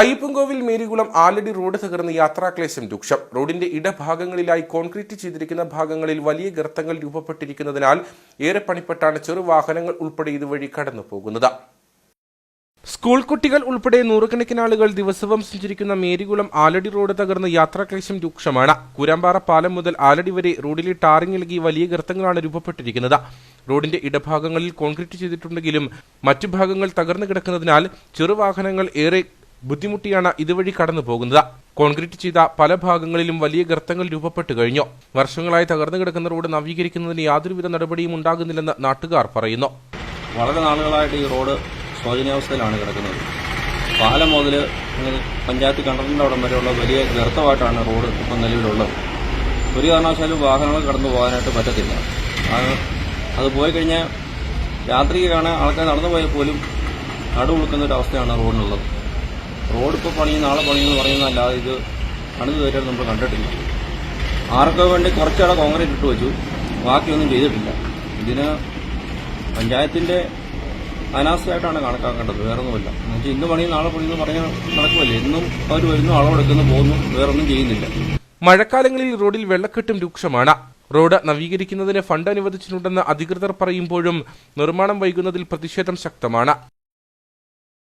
Ayyappancoil Marykulam Aladi road തകർന്ന് യാത്രാക്ലേശം രൂക്ഷം. റോഡിന്റെ ഇടഭാഗങ്ങളിലായി കോൺക്രീറ്റ് ചെയ്തിരിക്കുന്ന ഭാഗങ്ങളിൽ വലിയ ഗർത്തങ്ങൾ രൂപപ്പെട്ടിരിക്കുന്നതിനാൽ ഏറെ പണിപ്പെട്ടാണ് ചെറു വാഹനങ്ങൾ ഉൾപ്പെടെ ഇതുവഴി കടന്നു പോകുന്നത് സ്കൂൾ കുട്ടികൾ ഉൾപ്പെടെ നൂറുകണക്കിന് ആളുകൾ ദിവസവും സഞ്ചരിക്കുന്ന മേരികുളം ആലടി റോഡ് തകർന്ന് യാത്രാക്ലേശം രൂക്ഷമാണ്. കൂരാമ്പാറ പാലം മുതൽ ആലടി വരെ റോഡിലെ ടാറിംഗ് നൽകി വലിയ ഗർത്തങ്ങളാണ് രൂപപ്പെട്ടിരിക്കുന്നത്. റോഡിന്റെ ഇടഭാഗങ്ങളിൽ കോൺക്രീറ്റ് ചെയ്തിട്ടുണ്ടെങ്കിലും മറ്റു ഭാഗങ്ങൾ തകർന്നു കിടക്കുന്നതിനാൽ ചെറുവാഹനങ്ങൾ ഏറെ ബുദ്ധിമുട്ടിയാണ് ഇതുവഴി കടന്നു പോകുന്നത്. കോൺക്രീറ്റ് ചെയ്ത പല ഭാഗങ്ങളിലും വലിയ ഗർത്തങ്ങൾ രൂപപ്പെട്ടു കഴിഞ്ഞു. വർഷങ്ങളായി തകർന്നു കിടക്കുന്ന റോഡ് നവീകരിക്കുന്നതിന് യാതൊരുവിധ നടപടിയും ഉണ്ടാകുന്നില്ലെന്ന് നാട്ടുകാർ പറയുന്നു. വളരെ നാളുകളായിട്ട് ഈ റോഡ് ശോചനീയാവസ്ഥയിലാണ് കിടക്കുന്നത്. പാലം മുതൽ പഞ്ചായത്ത് കണ്ടറിന്റെ അവിടം വരെയുള്ള വലിയ ഗർത്തമായിട്ടാണ് റോഡ് ഇപ്പം നിലവിലുള്ളത്. ഒരു കാരണവശാലും വാഹനങ്ങൾ കടന്നു പോകാനായിട്ട് പറ്റത്തില്ല. അത് പോയി കഴിഞ്ഞാൽ രാത്രിയിലാണ് ആൾക്കാർ നടന്നു പോയാൽ പോലും നടു കൊടുക്കുന്ന ഒരു അവസ്ഥയാണ് റോഡിനുള്ളത്. റോഡ് ഇപ്പോൾ പണിയും നാളെ പണിയെന്ന് പറയുന്നതല്ലാതെ ഇത് പണിത് തരാൻ നമ്മൾ കണ്ടിട്ടില്ല. ആർക്കോ വേണ്ടി കുറച്ചവിടെ കോൺക്രീറ്റ് ഇട്ട് വെച്ചു. ബാക്കിയൊന്നും ചെയ്തിട്ടില്ല. ഇതിന് പഞ്ചായത്തിന്റെ അനാസ്ഥയായിട്ടാണ് കണക്കാക്കേണ്ടത്. വേറൊന്നുമില്ല. എന്നുവെച്ചാൽ ഇന്ന് പണി നാളെ പണി എന്ന് പറയാൻ നടക്കുമല്ലേ എന്നും അവർ വരുന്നു അളവെടുക്കുന്നു പോകുന്നു. വേറൊന്നും ചെയ്യുന്നില്ല. മഴക്കാലങ്ങളിൽ റോഡിൽ വെള്ളക്കെട്ടും രൂക്ഷമാണ്. റോഡ് നവീകരിക്കുന്നതിന് ഫണ്ട് അനുവദിച്ചിട്ടുണ്ടെന്ന് അധികൃതർ പറയുമ്പോഴും നിർമ്മാണം വൈകുന്നതിൽ പ്രതിഷേധം ശക്തമാണ്.